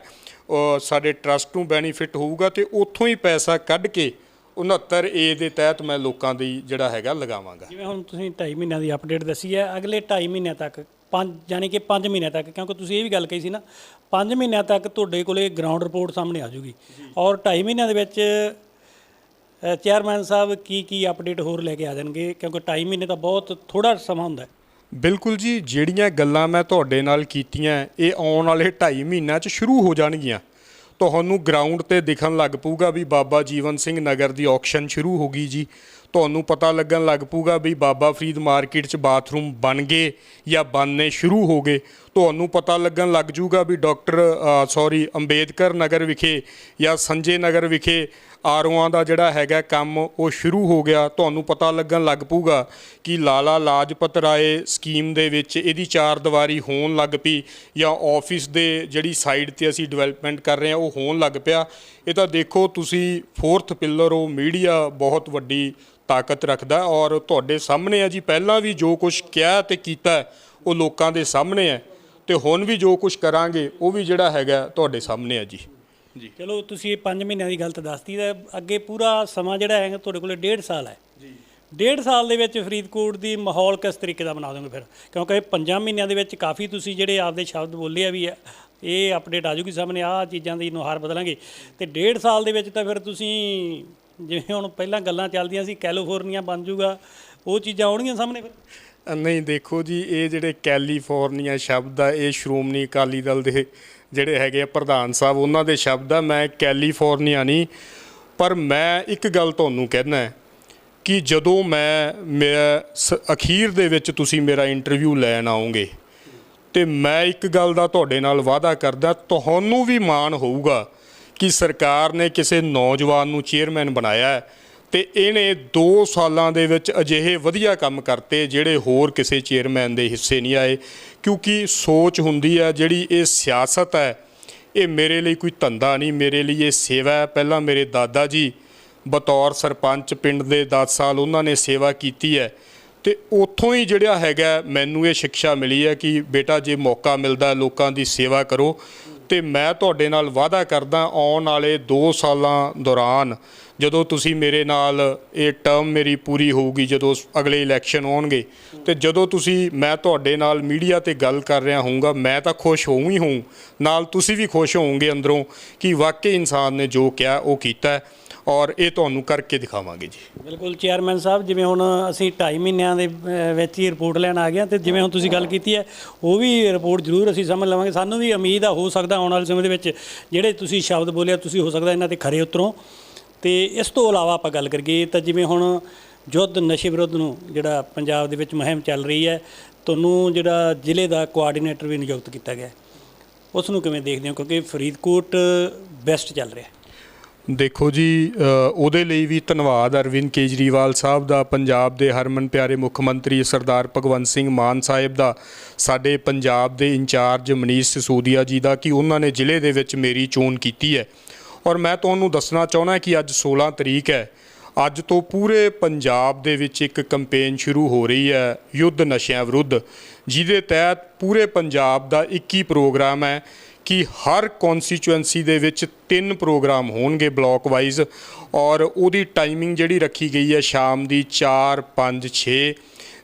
[SPEAKER 2] ਸਾਡੇ ਟਰਸਟ ਨੂੰ ਬੈਨੀਫਿਟ ਹੋਊਗਾ ਤੇ ਉੱਥੋਂ ਹੀ ਪੈਸਾ ਕੱਢ ਕੇ 69 ਏ ਦੇ ਤਹਿਤ ਮੈਂ ਲੋਕਾਂ ਦੀ ਜਿਹੜਾ ਹੈਗਾ ਲਗਾਵਾਂਗਾ।
[SPEAKER 1] ਜਿਵੇਂ ਹੁਣ ਤੁਸੀਂ 2.5 ਮਹੀਨਿਆਂ ਦੀ ਅਪਡੇਟ ਦੱਸੀ ਹੈ, ਅਗਲੇ 2.5 ਮਹੀਨਿਆਂ ਤੱਕ, ਪੰਜ ਯਾਨੀ ਕਿ 5 ਮਹੀਨਿਆਂ ਤੱਕ, ਕਿਉਂਕਿ ਤੁਸੀਂ ਇਹ ਵੀ ਗੱਲ ਕਹੀ ਸੀ ਨਾ 5 ਮਹੀਨਿਆਂ ਤੱਕ ਤੁਹਾਡੇ ਕੋਲੇ ਗਰਾਊਂਡ ਰਿਪੋਰਟ ਸਾਹਮਣੇ ਆ ਜੂਗੀ ਔਰ 2.5 ਮਹੀਨਿਆਂ ਦੇ ਵਿੱਚ ਚੇਅਰਮੈਨ ਸਾਹਿਬ ਕੀ ਕੀ ਅਪਡੇਟ ਹੋਰ ਲੈ ਕੇ ਆ ਜਾਣਗੇ? ਕਿਉਂਕਿ 2.5 ਮਹੀਨੇ ਤਾਂ ਬਹੁਤ ਥੋੜਾ ਸਮਾਂ ਹੁੰਦਾ
[SPEAKER 2] ਬਿਲਕੁਲ ਜੀ, ਜਿਹੜੀਆਂ ਗੱਲਾਂ ਮੈਂ ਤੁਹਾਡੇ ਨਾਲ ਕੀਤੀਆਂ, ਇਹ ਆਉਣ ਵਾਲੇ 2.5 ਮਹੀਨਿਆਂ 'ਚ ਸ਼ੁਰੂ ਹੋ ਜਾਣਗੀਆਂ। ਤੁਹਾਨੂੰ ਗਰਾਊਂਡ ਤੇ ਦਿਖਣ ਲੱਗ ਪਊਗਾ ਵੀ ਬਾਬਾ ਜੀਵਨ ਸਿੰਘ ਨਗਰ ਦੀ ਆਕਸ਼ਨ ਸ਼ੁਰੂ ਹੋ ਗਈ ਜੀ। ਤੁਹਾਨੂੰ ਪਤਾ ਲੱਗਣ ਲੱਗ ਪਊਗਾ ਵੀ ਬਾਬਾ ਫਰੀਦ ਮਾਰਕੀਟ 'ਚ ਬਾਥਰੂਮ ਬਣ ਗਏ ਜਾਂ ਬਣਨੇ ਸ਼ੁਰੂ ਹੋ ਗਏ। ਤੁਹਾਨੂੰ ਪਤਾ ਲੱਗਣ ਲੱਗ ਜੂਗਾ ਵੀ ਡਾਕਟਰ ਸੌਰੀ, ਅੰਬੇਦਕਰ ਨਗਰ ਵਿਖੇ ਜਾਂ ਸੰਜੇ ਨਗਰ ਵਿਖੇ ਆਰਓਆਂ ਦਾ ਜਿਹੜਾ ਹੈਗਾ ਕੰਮ ਉਹ ਸ਼ੁਰੂ ਹੋ ਗਿਆ। ਤੁਹਾਨੂੰ ਪਤਾ ਲੱਗਣ ਲੱਗ ਪਊਗਾ ਕਿ ਲਾਲਾ ਲਾਜਪਤ ਰਾਏ ਸਕੀਮ ਦੇ ਵਿੱਚ ਇਹਦੀ ਚਾਰ ਦੀਵਾਰੀ ਹੋਣ ਲੱਗ ਪਈ ਜਾਂ ਆਫਿਸ ਦੇ ਜਿਹੜੀ ਸਾਈਡ ਤੇ ਅਸੀਂ ਡਿਵੈਲਪਮੈਂਟ ਕਰ ਰਹੇ ਹਾਂ ਉਹ ਹੋਣ ਲੱਗ ਪਿਆ। ਇਹ ਤਾਂ ਦੇਖੋ ਤੁਸੀਂ ਫੋਰਥ ਪਿਲਰ, ਉਹ ਮੀਡੀਆ ਬਹੁਤ ਵੱਡੀ ਤਾਕਤ ਰੱਖਦਾ ਔਰ ਤੁਹਾਡੇ ਸਾਹਮਣੇ ਆ ਜੀ, ਪਹਿਲਾਂ ਵੀ ਜੋ ਕੁਝ ਕਿਹਾ ਤੇ ਕੀਤਾ ਉਹ ਲੋਕਾਂ ਦੇ ਸਾਹਮਣੇ ਹੈ। ਤੇ ਹੁਣ ਵੀ ਜੋ ਕੁਝ ਕਰਾਂਗੇ ਉਹ ਵੀ ਜਿਹੜਾ ਹੈਗਾ ਤੁਹਾਡੇ ਸਾਹਮਣੇ ਹੈ ਜੀ। ਜੀ।
[SPEAKER 1] ਚਲੋ ਤੁਸੀਂ ਇਹ 5 ਮਹੀਨਿਆਂ ਦੀ ਗੱਲ ਤਾਂ ਦੱਸਤੀ ਤੇ ਅੱਗੇ ਪੂਰਾ ਸਮਾਂ ਜਿਹੜਾ ਹੈ ਤੁਹਾਡੇ ਕੋਲੇ 1.5 ਸਾਲ ਹੈ। ਜੀ। 1.5 ਸਾਲ ਦੇ ਵਿੱਚ ਫਰੀਦਕੋਟ ਦੀ ਮਾਹੌਲ ਕਿਸ ਤਰੀਕੇ ਦਾ ਬਣਾ ਦੋਗੇ ਫਿਰ? ਕਿਉਂਕਿ ਇਹ 5 ਮਹੀਨਿਆਂ ਦੇ ਵਿੱਚ ਕਾਫੀ ਤੁਸੀਂ ਜਿਹੜੇ ਆਪਦੇ ਸ਼ਬਦ ਬੋਲੇ ਆ ਵੀ ਆ, ਇਹ ਅਪਡੇਟ ਆ ਜੂਗੀ ਸਾਹਮਣੇ ਆਹ ਚੀਜ਼ਾਂ ਦੀ ਨੁਹਾਰ ਬਦਲਾਂਗੇ। ਤੇ 1.5 ਸਾਲ ਦੇ ਵਿੱਚ ਤਾਂ ਫਿਰ ਤੁਸੀਂ ਜਿਵੇਂ ਹੁਣ ਪਹਿਲਾਂ ਗੱਲਾਂ ਚੱਲਦੀਆਂ ਸੀ ਕੈਲੀਫੋਰਨੀਆ ਬਣ ਜੂਗਾ ਉਹ ਚੀਜ਼ਾਂ ਆਉਣਗੀਆਂ ਸਾਹਮਣੇ ਫਿਰ?
[SPEAKER 2] ਨਹੀਂ, ਦੇਖੋ ਜੀ, ਇਹ ਜਿਹੜੇ ਕੈਲੀਫੋਰਨੀਆ ਸ਼ਬਦ ਆ, ਇਹ ਸ਼੍ਰੋਮਣੀ ਅਕਾਲੀ ਦਲ ਦੇ ਜਿਹੜੇ ਹੈਗੇ ਆ ਪ੍ਰਧਾਨ ਸਾਹਿਬ, ਉਹਨਾਂ ਦੇ ਸ਼ਬਦ ਆ। ਮੈਂ ਕੈਲੀਫੋਰਨੀਆ ਨਹੀਂ, ਪਰ ਮੈਂ ਇੱਕ ਗੱਲ ਤੁਹਾਨੂੰ ਕਹਿਣਾ ਕਿ ਜਦੋਂ ਮੈਂ ਮੇਰਾ ਸ- ਅਖੀਰ ਦੇ ਵਿੱਚ ਤੁਸੀਂ ਮੇਰਾ ਇੰਟਰਵਿਊ ਲੈਣ ਆਉਂਗੇ ਤੇ ਮੈਂ ਇੱਕ ਗੱਲ ਦਾ ਤੁਹਾਡੇ ਨਾਲ ਵਾਅਦਾ ਕਰਦਾ, ਤੁਹਾਨੂੰ ਵੀ ਮਾਣ ਹੋਊਗਾ ਕਿ ਸਰਕਾਰ ਨੇ ਕਿਸੇ ਨੌਜਵਾਨ ਨੂੰ ਚੇਅਰਮੈਨ ਬਣਾਇਆ ਹੈ। ਤੇ ਇਹਨੇ 2 ਸਾਲਾਂ ਦੇ ਵਿੱਚ ਅਜਿਹੇ ਵਧੀਆ ਕੰਮ ਕਰਤੇ ਜਿਹੜੇ ਹੋਰ ਕਿਸੇ ਚੇਅਰਮੈਨ ਦੇ ਹਿੱਸੇ ਨਹੀਂ ਆਏ। ਕਿਉਂਕਿ ਸੋਚ ਹੁੰਦੀ ਹੈ ਜਿਹੜੀ ਇਹ ਸਿਆਸਤ ਹੈ, ਇਹ ਮੇਰੇ ਲਈ ਕੋਈ ਧੰਦਾ ਨਹੀਂ, ਮੇਰੇ ਲਈ ਇਹ ਸੇਵਾ ਹੈ। ਪਹਿਲਾਂ ਮੇਰੇ ਦਾਦਾ ਜੀ ਬਤੌਰ ਸਰਪੰਚ ਪਿੰਡ ਦੇ 10 ਸਾਲ ਉਹਨਾਂ ਨੇ ਸੇਵਾ ਕੀਤੀ ਹੈ। ਤੇ ਉੱਥੋਂ ਹੀ ਜਿਹੜਾ ਹੈਗਾ, ਮੈਨੂੰ ਇਹ ਸਿੱਖਿਆ ਮਿਲੀ ਹੈ ਕਿ ਬੇਟਾ ਜੇ ਮੌਕਾ ਮਿਲਦਾ, ਲੋਕਾਂ ਦੀ ਸੇਵਾ ਕਰੋ। ਤੇ ਮੈਂ ਤੁਹਾਡੇ ਨਾਲ ਵਾਅਦਾ ਕਰਦਾ ਆਉਣ ਵਾਲੇ 2 ਸਾਲਾਂ ਦੌਰਾਨ, ਜਦੋਂ ਤੁਸੀਂ ਮੇਰੇ ਨਾਲ ਇਹ ਟਰਮ ਮੇਰੀ ਪੂਰੀ ਹੋਊਗੀ, ਜਦੋਂ ਅਗਲੇ ਇਲੈਕਸ਼ਨ ਆਉਣਗੇ, ਤੇ ਜਦੋਂ ਤੁਸੀਂ, ਮੈਂ ਤੁਹਾਡੇ ਨਾਲ ਮੀਡੀਆ ਤੇ ਗੱਲ ਕਰ ਰਿਹਾ ਹੋਊਗਾ, ਮੈਂ ਤਾਂ ਖੁਸ਼ ਹੋਊਂ ਹੀ ਹੋਊਂ। ਨਾਲ ਤੁਸੀਂ ਵੀ ਖੁਸ਼ ਹੋਵੋਗੇ ਅੰਦਰੋਂ ਕਿ ਵਾਕਈ ਇਨਸਾਨ ਨੇ ਜੋ ਕਿਹਾ, ਉਹ ਕੀਤਾ ਔਰ ਇਹ ਤੁਹਾਨੂੰ ਕਰਕੇ ਦਿਖਾਵਾਂਗੇ ਜੀ।
[SPEAKER 1] ਬਿਲਕੁਲ ਚੇਅਰਮੈਨ ਸਾਹਿਬ ਜਿਵੇਂ ਹੁਣ ਅਸੀਂ 2.5 ਮਹੀਨਿਆਂ ਦੇ ਅਹ, ਵਿੱਚ ਹੀ ਰਿਪੋਰਟ ਲੈਣ ਆ ਗਏ ਹਾਂ ਤੇ ਜਿਵੇਂ ਹੁਣ ਤੁਸੀਂ ਗੱਲ ਕੀਤੀ ਹੈ ਉਹ ਵੀ ਰਿਪੋਰਟ ਜ਼ਰੂਰ ਅਸੀਂ ਸਮਝ ਲਵਾਂਗੇ। ਸਾਨੂੰ ਵੀ ਉਮੀਦ ਆ ਹੋ ਸਕਦਾ ਆਉਣ ਵਾਲੇ ਸਮੇਂ ਦੇ ਵਿੱਚ ਜਿਹੜੇ ਤੁਸੀਂ ਸ਼ਬਦ ਬੋਲਿਆ ਤੁਸੀਂ ਹੋ ਸਕਦਾ ਇਹਨਾਂ ਤੇ ਖਰੇ ਉਤਰੋ। ਤੇ ਇਸ ਤੋਂ ਇਲਾਵਾ ਆਪਾਂ ਗੱਲ ਕਰੀਏ ਤਾਂ ਜਿਵੇਂ ਹੁਣ ਯੁੱਧ ਨਸ਼ੇ ਵਿਰੁੱਧ ਨੂੰ ਜਿਹੜਾ ਪੰਜਾਬ ਦੇ ਵਿੱਚ ਮੁਹਿੰਮ ਚੱਲ ਰਹੀ ਹੈ ਤੁਹਾਨੂੰ ਜਿਹੜਾ ਜ਼ਿਲ੍ਹੇ ਦਾ ਕੋਆਰਡੀਨੇਟਰ ਵੀ ਨਿਯੁਕਤ ਕੀਤਾ ਗਿਆ ਹੈ। ਉਸ ਨੂੰ ਕਿਵੇਂ ਦੇਖਦੇ ਹੋ? ਕਿਉਂਕਿ ਫਰੀਦਕੋਟ ਬੈਸਟ ਚੱਲ ਰਿਹਾ ਹੈ।
[SPEAKER 2] ਦੇਖੋ ਜੀ ਉਹਦੇ ਲਈ ਵੀ ਧੰਨਵਾਦ ਅਰਵਿੰਦ ਕੇਜਰੀਵਾਲ ਸਾਹਿਬ ਦਾ, ਪੰਜਾਬ ਦੇ ਹਰਮਨ ਪਿਆਰੇ ਮੁੱਖ ਮੰਤਰੀ ਸਰਦਾਰ ਭਗਵੰਤ ਸਿੰਘ ਮਾਨ ਸਾਹਿਬ ਦਾ, ਸਾਡੇ ਪੰਜਾਬ ਦੇ ਇੰਚਾਰਜ ਮਨੀਸ਼ ਸਿਸੋਦੀਆ ਜੀ ਦਾ, ਕਿ ਉਹਨਾਂ ਨੇ ਜ਼ਿਲ੍ਹੇ ਦੇ ਵਿੱਚ ਮੇਰੀ ਚੋਣ ਕੀਤੀ ਹੈ। ਔਰ ਮੈਂ ਤੁਹਾਨੂੰ ਦੱਸਣਾ ਚਾਹੁੰਦਾ ਕਿ ਅੱਜ 16 ਤਰੀਕ ਹੈ। ਅੱਜ ਤੋਂ ਪੂਰੇ ਪੰਜਾਬ ਦੇ ਵਿੱਚ ਇੱਕ ਕੈਂਪੇਨ ਸ਼ੁਰੂ ਹੋ ਰਹੀ ਹੈ, ਯੁੱਧ ਨਸ਼ਿਆਂ ਵਿਰੁੱਧ, ਜਿਹਦੇ ਤਹਿਤ ਪੂਰੇ ਪੰਜਾਬ ਦਾ 21 ਪ੍ਰੋਗਰਾਮ ਹੈ। ਕਿ ਹਰ ਕਨਸਟੀਚੁਐਂਸੀ ਦੇ ਵਿੱਚ ਤਿੰਨ ਪ੍ਰੋਗਰਾਮ ਹੋਣਗੇ ਬਲਾਕ ਵਾਈਜ਼ ਔਰ ਉਹਦੀ ਟਾਈਮਿੰਗ ਜਿਹੜੀ ਰੱਖੀ ਗਈ ਹੈ ਸ਼ਾਮ ਦੀ 4 5 6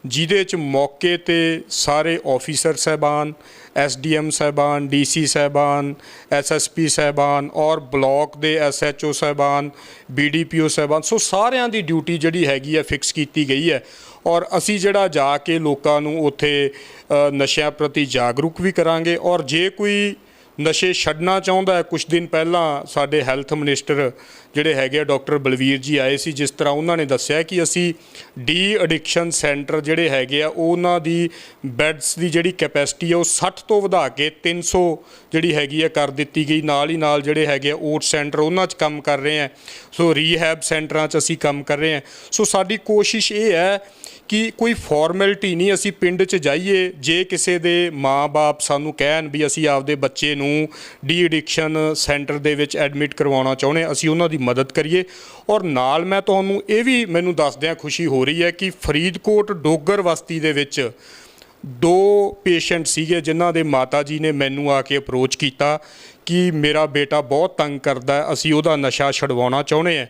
[SPEAKER 2] ਜਿਹਦੇ ਚ ਮੌਕੇ ਤੇ ਸਾਰੇ ਆਫੀਸਰ ਸਹਿਬਾਨ ਐਸਡੀਐਮ ਸਹਿਬਾਨ ਡੀਸੀ ਸਹਿਬਾਨ ਐਸਐਸਪੀ ਸਹਿਬਾਨ ਔਰ ਬਲਾਕ ਦੇ ਐਸਐਚਓ ਸਹਿਬਾਨ ਬੀਡੀਪੀਓ ਸਹਿਬਾਨ, ਸੋ ਸਾਰਿਆਂ ਦੀ ਡਿਊਟੀ ਜਿਹੜੀ ਹੈਗੀ ਹੈ ਫਿਕਸ ਕੀਤੀ ਗਈ ਹੈ ਔਰ ਅਸੀਂ ਜਿਹੜਾ ਜਾ ਕੇ ਲੋਕਾਂ ਨੂੰ ਉੱਥੇ ਨਸ਼ਿਆਂ ਪ੍ਰਤੀ ਜਾਗਰੂਕ ਵੀ ਕਰਾਂਗੇ ਔਰ ਜੇ ਕੋਈ ਨਸ਼ੇ ਛੱਡਣਾ ਚਾਹੁੰਦਾ ਹੈ। ਕੁਝ ਦਿਨ ਪਹਿਲਾਂ ਸਾਡੇ ਹੈਲਥ ਮਿਨਿਸਟਰ ਜਿਹੜੇ ਹੈਗੇ ਆ ਡਾਕਟਰ ਬਲਵੀਰ ਜੀ ਆਏ ਸੀ ਜਿਸ ਤਰ੍ਹਾਂ ਉਹਨਾਂ ਨੇ ਦੱਸਿਆ ਕਿ ਅਸੀਂ ਡੀ ਐਡਿਕਸ਼ਨ ਸੈਂਟਰ ਜਿਹੜੇ ਹੈਗੇ ਆ ਉਹਨਾਂ ਦੀ ਬੈੱਡਸ ਦੀ ਜਿਹੜੀ ਕੈਪੈਸਿਟੀ ਆ ਉਹ 60 ਤੋਂ ਵਧਾ ਕੇ 300 ਜਿਹੜੀ ਹੈਗੀ ਆ ਕਰ ਦਿੱਤੀ ਗਈ। ਨਾਲ ਹੀ ਨਾਲ ਜਿਹੜੇ ਹੈਗੇ ਆ ਓਟ ਸੈਂਟਰ ਉਹਨਾਂ 'ਚ ਕੰਮ ਕਰ ਰਹੇ ਆ। ਸੋ ਰੀਹੈਬ ਸੈਂਟਰਾਂ 'ਚ ਅਸੀਂ ਕੰਮ ਕਰ ਰਹੇ ਆ। ਸੋ ਸਾਡੀ ਕੋਸ਼ਿਸ਼ ਇਹ ਹੈ ਕਿ ਕੋਈ ਫਾਰਮੈਲਿਟੀ ਨਹੀਂ ਅਸੀਂ ਪਿੰਡ 'ਚ ਜਾਈਏ ਜੇ ਕਿਸੇ ਦੇ ਮਾਪੇ ਸਾਨੂੰ ਕਹਿਣ ਵੀ ਅਸੀਂ ਆਪਦੇ ਬੱਚੇ ਨੂੰ ਡੀ ਐਡਿਕਸ਼ਨ ਸੈਂਟਰ ਦੇ ਵਿੱਚ ਐਡਮਿਟ ਕਰਵਾਉਣਾ ਚਾਹੁੰਦੇ ਹਾਂ, ਅਸੀਂ ਉਹਨਾਂ ਦੀ ਮਦਦ ਕਰੀਏ। ਔਰ ਨਾਲ ਮੈਂ ਤੁਹਾਨੂੰ ਇਹ ਵੀ ਮੈਨੂੰ ਦੱਸਦਿਆਂ ਖੁਸ਼ੀ ਹੋ ਰਹੀ ਹੈ ਕਿ ਫਰੀਦਕੋਟ ਡੋਗਰ ਵਸਤੀ ਦੇ ਵਿੱਚ ਦੋ ਪੇਸ਼ੈਂਟ ਸੀਗੇ ਜਿਨ੍ਹਾਂ ਦੇ ਮਾਤਾ ਜੀ ਨੇ ਮੈਨੂੰ ਆ ਕੇ ਅਪਰੋਚ ਕੀਤਾ ਕਿ ਮੇਰਾ ਬੇਟਾ ਬਹੁਤ ਤੰਗ ਕਰਦਾ ਅਸੀਂ ਉਹਦਾ ਨਸ਼ਾ ਛਡਵਾਉਣਾ ਚਾਹੁੰਦੇ ਹਾਂ।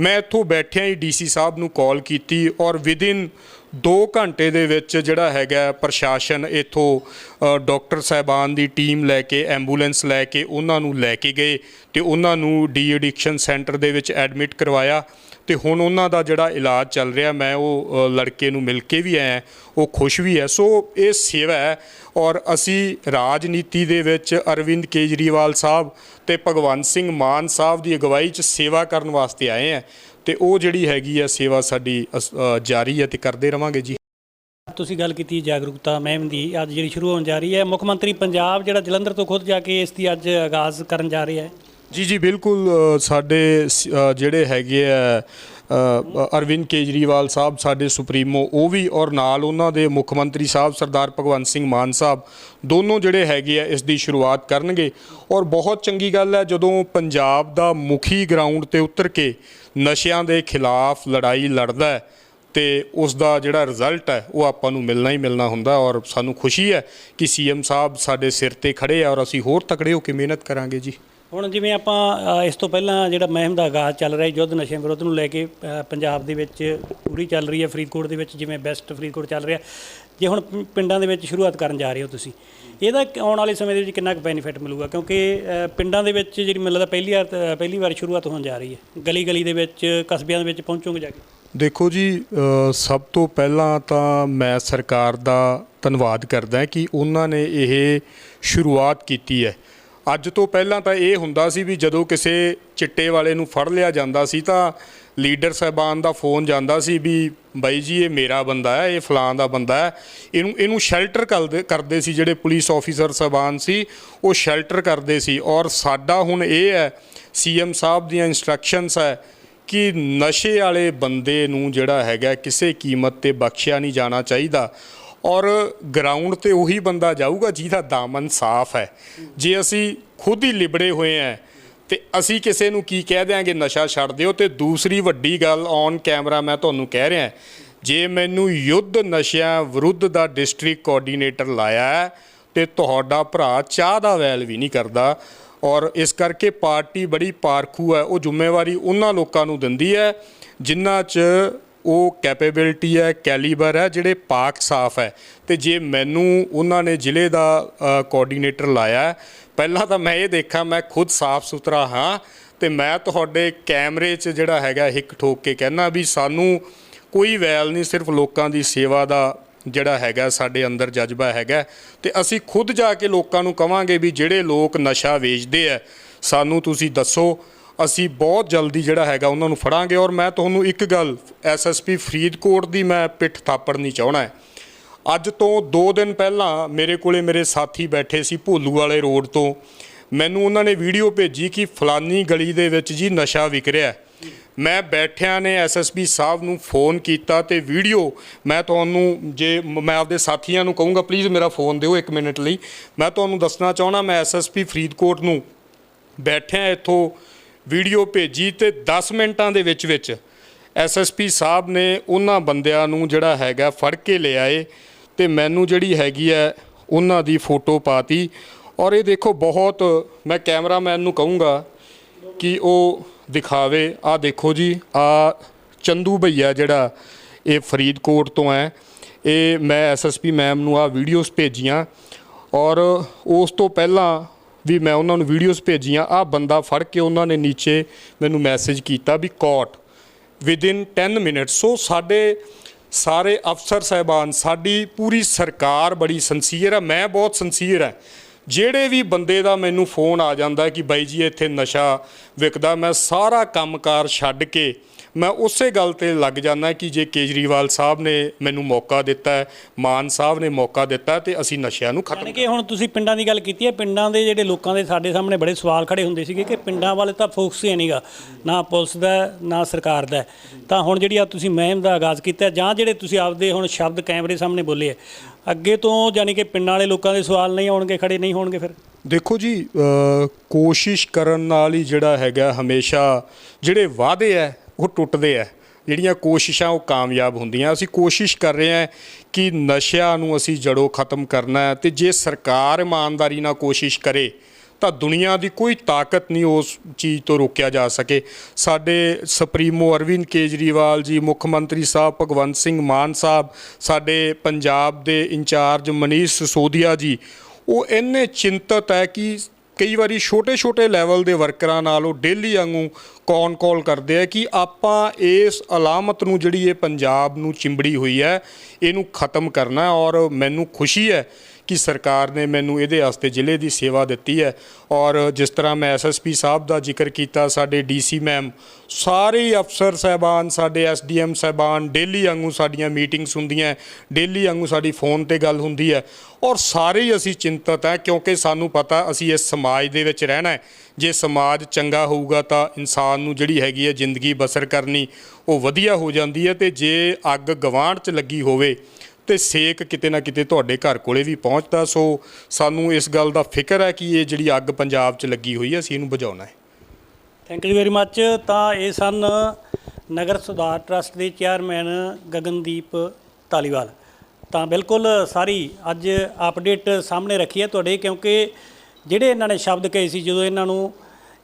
[SPEAKER 2] ਮੈਂ ਇੱਥੋਂ ਬੈਠਿਆਂ ਹੀ ਡੀਸੀ ਸਾਹਿਬ ਨੂੰ ਕਾਲ ਕੀਤੀ ਔਰ ਵਿਦਿਨ 2 ਘੰਟੇ ਦੇ ਵਿੱਚ ਜਿਹੜਾ ਹੈਗਾ ਪ੍ਰਸ਼ਾਸਨ ਇੱਥੋਂ ਅ, ਡਾਕਟਰ ਸਾਹਿਬਾਨ ਦੀ ਟੀਮ ਲੈ ਕੇ ਐਂਬੂਲੈਂਸ ਲੈ ਕੇ ਉਹਨਾਂ ਨੂੰ ਲੈ ਕੇ ਗਏ ਤੇ ਉਹਨਾਂ ਨੂੰ ਡੀ ਐਡਿਕਸ਼ਨ ਸੈਂਟਰ ਦੇ ਵਿੱਚ ਐਡਮਿਟ ਕਰਵਾਇਆ ਤੇ ਹੁਣ ਉਹਨਾਂ ਦਾ ਜਿਹੜਾ ਇਲਾਜ ਚੱਲ ਰਿਹਾ ਮੈਂ ਉਹ ਲੜਕੇ ਨੂੰ ਮਿਲ ਕੇ ਵੀ ਆਇਆ ਉਹ ਖੁਸ਼ ਵੀ ਹੈ। ਸੋ ਇਹ ਸੇਵਾ ਹੈ ਔਰ ਅਸੀਂ ਰਾਜਨੀਤੀ ਦੇ ਵਿੱਚ ਅਰਵਿੰਦ ਕੇਜਰੀਵਾਲ ਸਾਹਿਬ ਤੇ ਭਗਵੰਤ ਸਿੰਘ ਮਾਨ ਸਾਹਿਬ ਦੀ ਅਗਵਾਈ 'ਚ ਸੇਵਾ ਕਰਨ ਵਾਸਤੇ ਆਏ ਆ ਤੇ ਉਹ ਜਿਹੜੀ ਹੈਗੀ ਆ ਸੇਵਾ ਸਾਡੀ ਅਸ- ਅ, ਜਾਰੀ ਹੈ ਤੇ ਕਰਦੇ ਰਵਾਂਗੇ ਜੀ।
[SPEAKER 1] ਤੁਸੀਂ ਗੱਲ ਕੀਤੀ ਜਾਗਰੂਕਤਾ ਮੁਹਿੰਮ ਦੀ ਅੱਜ ਜਿਹੜੀ ਸ਼ੁਰੂ ਹੋਣ ਜਾ ਰਹੀ ਹੈ ਮੁੱਖ ਮੰਤਰੀ ਪੰਜਾਬ ਜਿਹੜਾ ਜਲੰਧਰ ਤੋਂ ਖੁਦ ਜਾ ਕੇ ਇਸ ਦੀ ਅੱਜ ਆਗਾਜ਼ ਕਰਨ ਜਾ ਰਿਹਾ ਹੈ।
[SPEAKER 2] ਜੀ ਜੀ ਬਿਲਕੁਲ ਅ, ਸਾਡੇ ਸ- ਅ, ਜਿਹੜੇ ਹੈਗੇ ਆ ਅ, ਅਰਵਿੰਦ ਕੇਜਰੀਵਾਲ ਸਾਹਿਬ ਸਾਡੇ ਸੁਪਰੀਮੋ ਉਹ ਵੀ ਔਰ ਨਾਲ ਉਹਨਾਂ ਦੇ ਮੁੱਖ ਮੰਤਰੀ ਸਾਹਿਬ ਸਰਦਾਰ ਭਗਵੰਤ ਸਿੰਘ ਮਾਨ ਸਾਹਿਬ ਦੋਨੋਂ ਜਿਹੜੇ ਹੈਗੇ ਆ ਇਸ ਦੀ ਸ਼ੁਰੂਆਤ ਕਰਨਗੇ। ਔਰ ਬਹੁਤ ਚੰਗੀ ਗੱਲ ਹੈ ਜਦੋਂ ਪੰਜਾਬ ਦਾ ਮੁਖੀ ਗਰਾਊਂਡ ਤੇ ਉਤਰ ਕੇ ਨਸ਼ਿਆਂ ਦੇ ਖਿਲਾਫ ਲੜਾਈ ਲੜਦਾ ਹੈ ਤੇ ਉਸ ਦਾ ਜਿਹੜਾ ਰਿਜ਼ਲਟ ਹੈ, ਉਹ ਆਪਾਂ ਨੂੰ ਮਿਲਣਾ ਹੀ ਮਿਲਣਾ ਹੁੰਦਾ ਔਰ ਸਾਨੂੰ ਖੁਸ਼ੀ ਹੈ ਕਿ ਸੀਐਮ ਸਾਹਿਬ ਸਾਡੇ ਸਿਰ ਤੇ ਖੜੇ ਆ ਔਰ ਅਸੀਂ ਹੋਰ ਤਕੜੇ ਹੋ ਕੇ ਮਿਹਨਤ ਕਰਾਂਗੇ ਜੀ।
[SPEAKER 1] ਹੁਣ ਜਿਵੇਂ ਆਪਾਂ ਇਸ ਤੋਂ ਪਹਿਲਾਂ ਜਿਹੜਾ ਮਹਿਮ ਦਾ ਆਗਾਜ਼ ਚੱਲ ਰਿਹਾ ਯੁੱਧ ਨਸ਼ਿਆਂ ਵਿਰੁੱਧ ਨੂੰ ਲੈ ਕੇ ਪੰਜਾਬ ਦੇ ਵਿੱਚ ਪੂਰੀ ਚੱਲ ਰਹੀ ਹੈ, ਫਰੀਦਕੋਟ ਦੇ ਵਿੱਚ ਜਿਵੇਂ ਬੈਸਟ ਫਰੀਦਕੋਟ ਚੱਲ ਰਿਹਾ। ਜੇ ਹੁਣ ਪਿੰਡਾਂ ਦੇ ਵਿੱਚ ਸ਼ੁਰੂਆਤ ਕਰਨ ਜਾ ਰਹੇ ਹੋ ਤੁਸੀਂ ਇਹਦਾ ਆਉਣ ਵਾਲੇ ਸਮੇਂ ਦੇ ਵਿੱਚ ਕਿੰਨਾ ਕੁ ਬੈਨੀਫਿਟ ਮਿਲੂਗਾ? ਕਿਉਂਕਿ ਪਿੰਡਾਂ ਦੇ ਵਿੱਚ ਜਿਹੜੀ ਮੈਨੂੰ ਲੱਗਦਾ ਪਹਿਲੀ ਵਾਰ ਪਹਿਲੀ ਵਾਰ ਸ਼ੁਰੂਆਤ ਹੋਣ ਜਾ ਰਹੀ ਹੈ। ਗਲੀ ਗਲੀ ਦੇ ਵਿੱਚ, ਕਸਬਿਆਂ ਦੇ ਵਿੱਚ ਪਹੁੰਚੋਗੇ ਜਾ ਕੇ?
[SPEAKER 2] ਦੇਖੋ ਜੀ ਸਭ ਤੋਂ ਪਹਿਲਾਂ ਤਾਂ ਮੈਂ ਸਰਕਾਰ ਦਾ ਧੰਨਵਾਦ ਕਰਦਾ ਕਿ ਉਹਨਾਂ ਨੇ ਇਹ ਸ਼ੁਰੂਆਤ ਕੀਤੀ ਹੈ। ਅੱਜ ਤੋਂ ਪਹਿਲਾਂ ਤਾਂ ਇਹ ਹੁੰਦਾ ਸੀ ਵੀ ਜਦੋਂ ਕਿਸੇ ਚਿੱਟੇ ਵਾਲੇ ਨੂੰ ਫੜ ਲਿਆ ਜਾਂਦਾ ਸੀ ਤਾਂ ਲੀਡਰ ਸਾਹਿਬਾਨ ਦਾ ਫੋਨ ਜਾਂਦਾ ਸੀ ਵੀ ਬਾਈ ਜੀ, ਇਹ ਮੇਰਾ ਬੰਦਾ ਹੈ, ਇਹ ਫਲਾਂ ਦਾ ਬੰਦਾ ਹੈ। ਇਹਨੂੰ ਇਹਨੂੰ ਸ਼ੈਲਟਰ ਕਰਦੇ ਕਰਦੇ ਸੀ ਜਿਹੜੇ ਪੁਲਿਸ ਆਫੀਸਰ ਸਾਹਿਬਾਨ ਸੀ, ਉਹ ਸ਼ੈਲਟਰ ਕਰਦੇ ਸੀ। ਔਰ ਸਾਡਾ ਹੁਣ ਇਹ ਹੈ ਸੀਐਮ ਸਾਹਿਬ ਦੀਆਂ ਇਨਸਟਰਕਸ਼ਨਸ ਹੈ ਕਿ ਨਸ਼ੇ ਵਾਲੇ ਬੰਦੇ ਨੂੰ ਜਿਹੜਾ ਹੈਗਾ, ਕਿਸੇ ਕੀਮਤ ਤੇ ਬਖਸ਼ਿਆ ਨਹੀਂ ਜਾਣਾ ਚਾਹੀਦਾ। ਔਰ ਗਰਾਊਂਡ ਤੇ ਉਹੀ ਬੰਦਾ ਜਾਊਗਾ ਜਿਹਦਾ ਦਾਮਨ ਸਾਫ਼ ਹੈ। ਜੇ ਅਸੀਂ ਖੁਦ ਹੀ ਲਿਬੜੇ ਹੋਏ ਆ ਤੇ ਅਸੀਂ ਕਿਸੇ ਨੂੰ ਕੀ ਕਹਿ ਦਿਆਂਗੇ ਨਸ਼ਾ ਛੱਡ ਦਿਓ। ਤੇ ਦੂਸਰੀ ਵੱਡੀ ਗੱਲ ਔਨ ਕੈਮਰਾ ਮੈਂ ਤੁਹਾਨੂੰ ਕਹਿ ਰਿਹਾ ਜੇ ਮੈਨੂੰ ਯੁੱਧ ਨਸ਼ਿਆਂ ਵਿਰੁੱਧ ਦਾ ਡਿਸਟ੍ਰਿਕਟ ਕੋਆਰਡੀਨੇਟਰ ਲਾਇਆ ਹੈ, ਤੇ ਤੁਹਾਡਾ ਭਰਾ ਚਾਹ ਦਾ ਵੈਲ ਵੀ ਨਹੀਂ ਕਰਦਾ। ਔਰ ਇਸ ਕਰਕੇ ਪਾਰਟੀ ਬੜੀ ਪਾਰਖੂ ਹੈ ਉਹ ਜ਼ਿੰਮੇਵਾਰੀ ਉਹਨਾਂ ਲੋਕਾਂ ਨੂੰ ਦਿੰਦੀ ਹੈ ਜਿਨ੍ਹਾਂ 'ਚ ਉਹ ਕੈਪੇਬਿਲਿਟੀ ਹੈ ਕੈਲੀਬਰ ਹੈ, ਜਿਹੜੇ ਪਾਕ ਸਾਫ਼ ਹੈ। ਤੇ ਜੇ ਮੈਨੂੰ ਉਹਨਾਂ ਨੇ ਜ਼ਿਲ੍ਹੇ ਦਾ ਕੋਆਰਡੀਨੇਟਰ ਲਾਇਆ ਪਹਿਲਾਂ ਤਾਂ ਮੈਂ ਇਹ ਦੇਖਾਂ, ਮੈਂ ਖੁਦ ਸਾਫ਼ ਸੁਥਰਾ ਹਾਂ ਤੇ ਮੈਂ ਤੁਹਾਡੇ ਕੈਮਰੇ 'ਚ ਜਿਹੜਾ ਹੈਗਾ ਹਿੱਕ ਠੋਕ ਕੇ ਕਹਿਣਾ ਵੀ ਸਾਨੂੰ ਕੋਈ ਵੈਲ ਨਹੀਂ, ਸਿਰਫ ਲੋਕਾਂ ਦੀ ਸੇਵਾ ਦਾ ਜਿਹੜਾ ਹੈਗਾ, ਸਾਡੇ ਅੰਦਰ ਜਜ਼ਬਾ ਹੈਗਾ। ਤੇ ਅਸੀਂ ਖੁਦ ਜਾ ਕੇ ਲੋਕਾਂ ਨੂੰ ਕਵਾਂਗੇ ਵੀ ਜਿਹੜੇ ਲੋਕ ਨਸ਼ਾ ਵੇਚਦੇ ਆ ਸਾਨੂੰ ਤੁਸੀਂ ਦੱਸੋ। ਅਸੀਂ ਬਹੁਤ ਜਲਦੀ ਜਿਹੜਾ ਹੈਗਾ ਉਹਨਾਂ ਨੂੰ ਫੜਾਂਗੇ ਔਰ ਮੈਂ ਤੁਹਾਨੂੰ ਇੱਕ ਗੱਲ ਐਸਐਸਪੀ ਫਰੀਦਕੋਟ ਦੀ ਮੈਂ ਪਿੱਠ ਥਾਪੜਨੀ ਚਾਹਣਾ ਹੈ। ਅੱਜ ਤੋਂ 2 ਦਿਨ ਪਹਿਲਾਂ ਮੇਰੇ ਕੋਲੇ ਮੇਰੇ ਸਾਥੀ ਬੈਠੇ ਸੀ ਭੋਲੂ ਵਾਲੇ ਰੋਡ ਤੋਂ। ਮੈਨੂੰ ਉਹਨਾਂ ਨੇ ਵੀਡੀਓ ਭੇਜੀ ਕਿ ਫਲਾਨੀ ਗਲੀ ਦੇ ਵਿੱਚ ਜੀ ਨਸ਼ਾ ਵਿਕ ਰਿਹਾ ਮੈਂ ਬੈਠਿਆਂ ਨੇ ਐਸਐਸਪੀ ਸਾਹਿਬ ਨੂੰ ਫੋਨ ਕੀਤਾ ਤੇ ਵੀਡੀਓ ਮੈਂ ਤੁਹਾਨੂੰ ਜੇ ਮ- ਮੈਂ ਆਪਦੇ ਸਾਥੀਆਂ ਨੂੰ ਕਹੂੰਗਾ ਪਲੀਜ਼ ਮੇਰਾ ਫੋਨ ਦਿਓ 1 ਮਿੰਟ ਲਈ। ਮੈਂ ਤੁਹਾਨੂੰ ਦੱਸਣਾ ਚਾਹਣਾ ਮੈਂ ਐਸਐਸਪੀ ਫਰੀਦਕੋਟ ਨੂੰ ਬੈਠਿਆਂ ਇੱਥੋਂ ਵੀਡੀਓ ਭੇਜੀ ਤੇ 10 ਮਿੰਟਾਂ ਦੇ ਵਿੱਚ ਵਿੱਚ ਐਸਐਸਪੀ ਸਾਹਿਬ ਨੇ ਉਹਨਾਂ ਬੰਦਿਆਂ ਨੂੰ ਜਿਹੜਾ ਹੈਗਾ ਫੜ ਕੇ ਲਿਆਏ ਤੇ ਮੈਨੂੰ ਜਿਹੜੀ ਹੈਗੀ ਹੈ ਉਹਨਾਂ ਦੀ ਫੋਟੋ ਪਾਤੀ। ਔਰ ਇਹ ਦੇਖੋ ਬਹੁਤ, ਮੈਂ ਕੈਮਰਾਮੈਨ ਨੂੰ ਕਹੂੰਗਾ ਕਿ ਉਹ ਦਿਖਾਵੇ ਆ ਦੇਖੋ ਜੀ ਆ ਚੰਦੂ ਭਈਆ ਜਿਹੜਾ ਇਹ ਫਰੀਦਕੋਟ ਤੋਂ ਹੈ, ਇਹ ਮੈਂ ਐਸਐਸਪੀ ਮੈਮ ਨੂੰ ਆ ਵੀਡੀਓਜ਼ ਭੇਜੀਆਂ। ਔਰ ਉਸ ਤੋਂ ਪਹਿਲਾਂ ਵੀ ਮੈਂ ਉਹਨਾਂ ਨੂੰ ਵੀਡੀਓਜ਼ ਭੇਜੀਆਂ ਆ ਬੰਦਾ ਫੜ ਕੇ ਉਹਨਾਂ ਨੇ ਨੀਚੇ ਮੈਨੂੰ ਮੈਸੇਜ ਕੀਤਾ ਵੀ ਕੋਟ ਵਿਦਿਨ 10 ਮਿੰਟਸ ਸੋ ਸਾਡੇ ਸਾਰੇ ਅਫਸਰ, ਸਹਿਬਾਨ, ਸਾਡੀ ਪੂਰੀ ਸਰਕਾਰ ਬੜੀ ਸੰਸੀਅਰ ਹੈ ਮੈਂ ਬਹੁਤ ਸੰਸੀਅਰ ਹੈ ਜਿਹੜੇ ਵੀ ਬੰਦੇ ਦਾ ਮੈਨੂੰ ਫੋਨ ਆ ਜਾਂਦਾ ਕਿ ਬਾਈ ਜੀ ਇੱਥੇ ਨਸ਼ਾ ਵਿਕਦਾ, ਮੈਂ ਸਾਰਾ ਕੰਮਕਾਰ ਛੱਡ ਕੇ ਮੈਂ ਉਸੇ ਗੱਲ ਤੇ ਲੱਗ ਜਾਂਦਾ ਕਿ ਜੇ ਕੇਜਰੀਵਾਲ ਸਾਹਿਬ ਨੇ ਮੈਨੂੰ ਮੌਕਾ ਦਿੱਤਾ ਹੈ, ਮਾਨ ਸਾਹਿਬ ਨੇ ਮੌਕਾ ਦਿੱਤਾ ਹੈ ਤੇ ਅਸੀਂ ਨਸ਼ਿਆਂ ਨੂੰ ਖਤਮ
[SPEAKER 1] ਯਾਨੀ ਕਿ ਹੁਣ ਤੁਸੀਂ ਪਿੰਡਾਂ ਦੀ ਗੱਲ ਕੀਤੀ ਹੈ, ਪਿੰਡਾਂ ਦੇ ਜਿਹੜੇ ਲੋਕਾਂ ਦੇ ਸਾਡੇ ਸਾਹਮਣੇ ਬੜੇ ਸਵਾਲ ਖੜੇ ਹੁੰਦੇ ਸੀਗੇ ਕਿ ਪਿੰਡਾਂ ਵਾਲੇ ਤਾਂ ਫੋਕਸ ਹੀ ਨਹੀਂਗਾ, ਨਾ ਪੁਲਿਸ ਦਾ, ਨਾ ਸਰਕਾਰ ਦਾ। ਤਾਂ ਹੁਣ ਜਿਹੜੀ ਆ ਤੁਸੀਂ ਮਹਿਮ ਦਾ ਆਗਾਜ਼ ਕੀਤਾ ਜਾਂ ਜਿਹੜੇ ਤੁਸੀਂ ਆਪਦੇ ਹੁਣ ਸ਼ਬਦ ਕੈਮਰੇ ਸਾਹਮਣੇ ਬੋਲੇ ਹੈ ਅੱਗੇ ਤੋਂ ਯਾਨੀ ਕਿ ਪਿੰਡਾਂ ਵਾਲੇ ਲੋਕਾਂ ਦੇ ਸਵਾਲ ਨਹੀਂ ਆਉਣਗੇ, ਖੜੇ ਨਹੀਂ ਹੋਣਗੇ ਫਿਰ?
[SPEAKER 2] ਦੇਖੋ ਜੀ ਕੋਸ਼ਿਸ਼ ਕਰਨ ਨਾਲ ਹੀ ਜਿਹੜਾ ਹੈਗਾ ਹਮੇਸ਼ਾ ਜਿਹੜੇ ਵਾਅਦੇ ਹੈ ਉਹ ਟੁੱਟਦੇ ਹੈ ਜਿਹੜੀਆਂ ਕੋਸ਼ਿਸ਼ਾਂ ਉਹ ਕਾਮਯਾਬ ਹੁੰਦੀਆਂ। ਅਸੀਂ ਕੋਸ਼ਿਸ਼ ਕਰ ਰਹੇ ਹਾਂ ਕਿ ਨਸ਼ਿਆਂ ਨੂੰ ਅਸੀਂ ਜੜੋਂ ਖਤਮ ਕਰਨਾ ਹੈ ਤੇ ਜੇ ਸਰਕਾਰ ਇਮਾਨਦਾਰੀ ਨਾਲ ਕੋਸ਼ਿਸ਼ ਕਰੇ ਤਾਂ ਦੁਨੀਆ ਦੀ ਕੋਈ ਤਾਕਤ ਨਹੀਂ ਉਸ ਚੀਜ਼ ਤੋਂ ਰੋਕਿਆ ਜਾ ਸਕੇ। ਸਾਡੇ ਸੁਪਰੀਮੋ ਅਰਵਿੰਦ ਕੇਜਰੀਵਾਲ ਜੀ, ਮੁੱਖ ਮੰਤਰੀ ਸਾਹਿਬ ਭਗਵੰਤ ਸਿੰਘ ਮਾਨ ਸਾਹਿਬ, ਸਾਡੇ ਪੰਜਾਬ ਦੇ ਇੰਚਾਰਜ ਮਨੀਸ਼ ਸਿਸੋਦੀਆ ਜੀ, ਉਹ ਇੰਨੇ ਚਿੰਤਤ ਹੈ ਕਿ ਕਈ ਵਾਰੀ ਛੋਟੇ-ਛੋਟੇ ਲੈਵਲ ਦੇ ਵਰਕਰਾਂ ਨਾਲ ਉਹ ਡੇਲੀ ਵਾਂਗੂ ਕੌਣ ਕਾਲ ਕਰਦੇ ਆ ਕਿ ਆਪਾਂ ਇਸ ਅਲਾਮਤ ਨੂੰ ਜਿਹੜੀ ਇਹ ਪੰਜਾਬ ਨੂੰ ਚਿੰਬੜੀ ਹੋਈ ਹੈ, ਇਹਨੂੰ ਖਤਮ ਕਰਨਾ ਔਰ ਮੈਨੂੰ ਖੁਸ਼ੀ ਹੈ ਕਿ ਸਰਕਾਰ ਨੇ ਮੈਨੂੰ ਇਹਦੇ ਵਾਸਤੇ ਜ਼ਿਲ੍ਹੇ ਦੀ ਸੇਵਾ ਦਿੱਤੀ ਹੈ। ਔਰ ਜਿਸ ਤਰ੍ਹਾਂ ਮੈਂ ਐਸਐਸਪੀ ਸਾਹਿਬ ਦਾ ਜ਼ਿਕਰ ਕੀਤਾ, ਸਾਡੇ ਡੀਸੀ ਮੈਮ, ਸਾਰੇ ਅਫਸਰ ਸਹਿਬਾਨ, ਸਾਡੇ ਐਸਡੀਐਮ ਸਹਿਬਾਨ, ਡੇਲੀ ਵਾਂਗੂ ਸਾਡੀਆਂ ਮੀਟਿੰਗਸ ਹੁੰਦੀਆਂ ਡੇਲੀ ਵਾਂਗੂ ਸਾਡੀ ਫੋਨ ਤੇ ਗੱਲ ਹੁੰਦੀ ਹੈ। ਔਰ ਸਾਰੇ ਹੀ ਅਸੀਂ ਚਿੰਤਤ ਹੈ, ਕਿਉਂਕਿ ਸਾਨੂੰ ਪਤਾ ਅਸੀਂ ਇਸ ਸਮਾਜ ਦੇ ਵਿੱਚ ਰਹਿਣਾ ਹੈ। ਜੇ ਸਮਾਜ ਚੰਗਾ ਹੋਊਗਾ ਤਾਂ ਇਨਸਾਨ ਨੂੰ ਜਿਹੜੀ ਹੈਗੀ ਹੈ ਜ਼ਿੰਦਗੀ ਬਸਰ ਕਰਨੀ ਉਹ ਵਧੀਆ ਹੋ ਜਾਂਦੀ ਹੈ ਤੇ ਜੇ ਅੱਗ ਗਵਾਂਢ 'ਚ ਲੱਗੀ ਹੋਵੇ ਤੇ ਸੇਕ ਕਿਤੇ ਨਾ ਕਿਤੇ ਤੁਹਾਡੇ ਘਰ ਕੋਲੇ ਵੀ ਪਹੁੰਚਦਾ। ਸੋ ਸਾਨੂੰ ਇਸ ਗੱਲ ਦਾ ਫਿਕਰ ਹੈ ਕਿ ਇਹ ਜਿਹੜੀ ਅੱਗ ਪੰਜਾਬ 'ਚ ਲੱਗੀ ਹੋਈ ਹੈ, ਅਸੀਂ ਇਹਨੂੰ ਬੁਝਾਉਣਾ ਹੈ।
[SPEAKER 1] ਥੈਂਕ ਯੂ ਵੈਰੀ ਮੱਚ ਤਾਂ ਇਹ ਸਨ ਨਗਰ ਸੁਧਾਰ ਟਰਸਟ ਦੇ ਚੇਅਰਮੈਨ ਗਗਨਦੀਪ ਧਾਲੀਵਾਲ। ਤਾਂ ਬਿਲਕੁਲ ਸਾਰੀ ਅੱਜ ਅਪਡੇਟ ਸਾਹਮਣੇ ਰੱਖੀ ਹੈ ਤੁਹਾਡੇ, ਕਿਉਂਕਿ ਜਿਹੜੇ ਇਹਨਾਂ ਨੇ ਸ਼ਬਦ ਕਹੇ ਸੀ, ਜਦੋਂ ਇਹਨਾਂ ਨੂੰ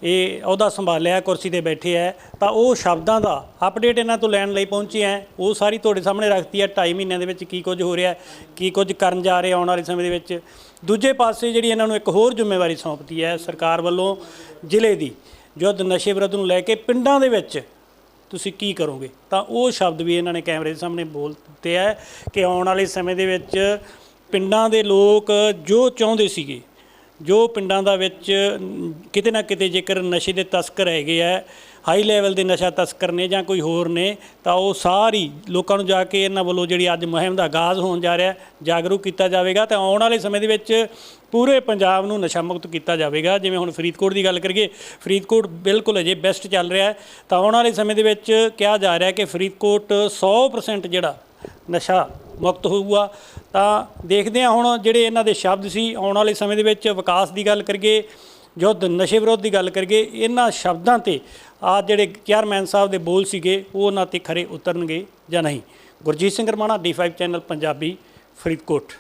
[SPEAKER 1] ਇਹ ਅਹੁਦਾ ਸੰਭਾਲਿਆ, ਕੁਰਸੀ ਤੇ ਬੈਠੇ ਹੈ, ਤਾਂ ਉਹ ਸ਼ਬਦਾਂ ਦਾ ਅਪਡੇਟ ਇਹਨਾਂ ਤੋਂ ਲੈਣ ਲਈ ਪਹੁੰਚੇ ਹੈ। ਉਹ ਸਾਰੀ ਤੁਹਾਡੇ ਸਾਹਮਣੇ ਰੱਖਤੀ ਹੈ 2.5 ਮਹੀਨਿਆਂ ਦੇ ਵਿੱਚ ਕੀ ਕੁਝ ਹੋ ਰਿਹਾ ਕੀ ਕੁਝ ਕਰਨ ਜਾ ਰਹੇ ਆਉਣ ਵਾਲੇ ਸਮੇਂ ਦੇ ਵਿੱਚ। ਦੂਜੇ ਪਾਸੇ ਜਿਹੜੀ ਇਹਨਾਂ ਨੂੰ ਇੱਕ ਹੋਰ ਜ਼ਿੰਮੇਵਾਰੀ ਸੌਂਪਤੀ ਹੈ ਸਰਕਾਰ ਵੱਲੋਂ ਜ਼ਿਲ੍ਹੇ ਦੀ ਯੁੱਧ ਨਸ਼ੇ ਵਿਰੁੱਧ ਨੂੰ ਲੈ ਕੇ ਪਿੰਡਾਂ ਦੇ ਵਿੱਚ ਤੁਸੀਂ ਕੀ ਕਰੋਗੇ? ਤਾਂ ਉਹ ਸ਼ਬਦ ਵੀ ਇਹਨਾਂ ਨੇ ਕੈਮਰੇ ਦੇ ਸਾਹਮਣੇ ਬੋਲ ਦਿੱਤੇ ਹੈ ਕਿ ਆਉਣ ਵਾਲੇ ਸਮੇਂ ਦੇ ਵਿੱਚ ਪਿੰਡਾਂ ਦੇ ਲੋਕ ਜੋ ਚਾਹੁੰਦੇ ਸੀਗੇ ਜੋ ਪਿੰਡਾਂ ਦਾ ਵਿੱਚ ਕਿਤੇ ਨਾ ਕਿਤੇ ਜੇਕਰ ਨਸ਼ੇ ਦੇ ਤਸਕਰ ਹੈਗੇ ਆ ਹਾਈ ਲੈਵਲ ਦੇ ਨਸ਼ਾ ਤਸਕਰ ਨੇ ਜਾਂ ਕੋਈ ਹੋਰ ਨੇ, ਤਾਂ ਉਹ ਸਾਰੀ ਲੋਕਾਂ ਨੂੰ ਜਾ ਕੇ ਇਹਨਾਂ ਵੱਲੋਂ ਜਿਹੜੀ ਅੱਜ ਮੁਹਿੰਮ ਦਾ ਆਗਾਜ਼ ਹੋਣ ਜਾ ਰਿਹਾ, ਜਾਗਰੂਕ ਕੀਤਾ ਜਾਵੇਗਾ ਤੇ ਆਉਣ ਵਾਲੇ ਸਮੇਂ ਦੇ ਵਿੱਚ ਪੂਰੇ ਪੰਜਾਬ ਨੂੰ ਨਸ਼ਾ ਮੁਕਤ ਕੀਤਾ ਜਾਵੇਗਾ। ਜਿਵੇਂ ਹੁਣ ਫਰੀਦਕੋਟ ਦੀ ਗੱਲ ਕਰੀਏ, ਫਰੀਦਕੋਟ ਬਿਲਕੁਲ ਅਜੇ ਬੈਸਟ ਚੱਲ ਰਿਹਾ ਤਾਂ ਆਉਣ ਵਾਲੇ ਸਮੇਂ ਦੇ ਵਿੱਚ ਕਿਹਾ ਜਾ ਰਿਹਾ ਕਿ ਫਰੀਦਕੋਟ 100% ਜਿਹੜਾ ਨਸ਼ਾ ਮੁਕਤ ਹੋਊਗਾ। ਤਾਂ ਦੇਖਦੇ ਹਾਂ ਹੁਣ ਜਿਹੜੇ ਇਹਨਾਂ ਦੇ ਸ਼ਬਦ ਸੀ, ਆਉਣ ਵਾਲੇ ਸਮੇਂ ਦੇ ਵਿੱਚ ਵਿਕਾਸ ਦੀ ਗੱਲ ਕਰੀਏ, ਯੁੱਧ ਨਸ਼ੇ ਵਿਰੋਧ ਦੀ ਗੱਲ ਕਰੀਏ, ਇਹਨਾਂ ਸ਼ਬਦਾਂ ਤੇ ਆ ਜਿਹੜੇ ਚੇਅਰਮੈਨ ਸਾਹਿਬ ਦੇ ਬੋਲ ਸੀਗੇ, ਉਹ ਉਹਨਾਂ ਤੇ ਖਰੇ ਉਤਰਨਗੇ ਜਾਂ ਨਹੀਂ? Gurjeet Singh Ramana D5 channel Punjabi Faridkot.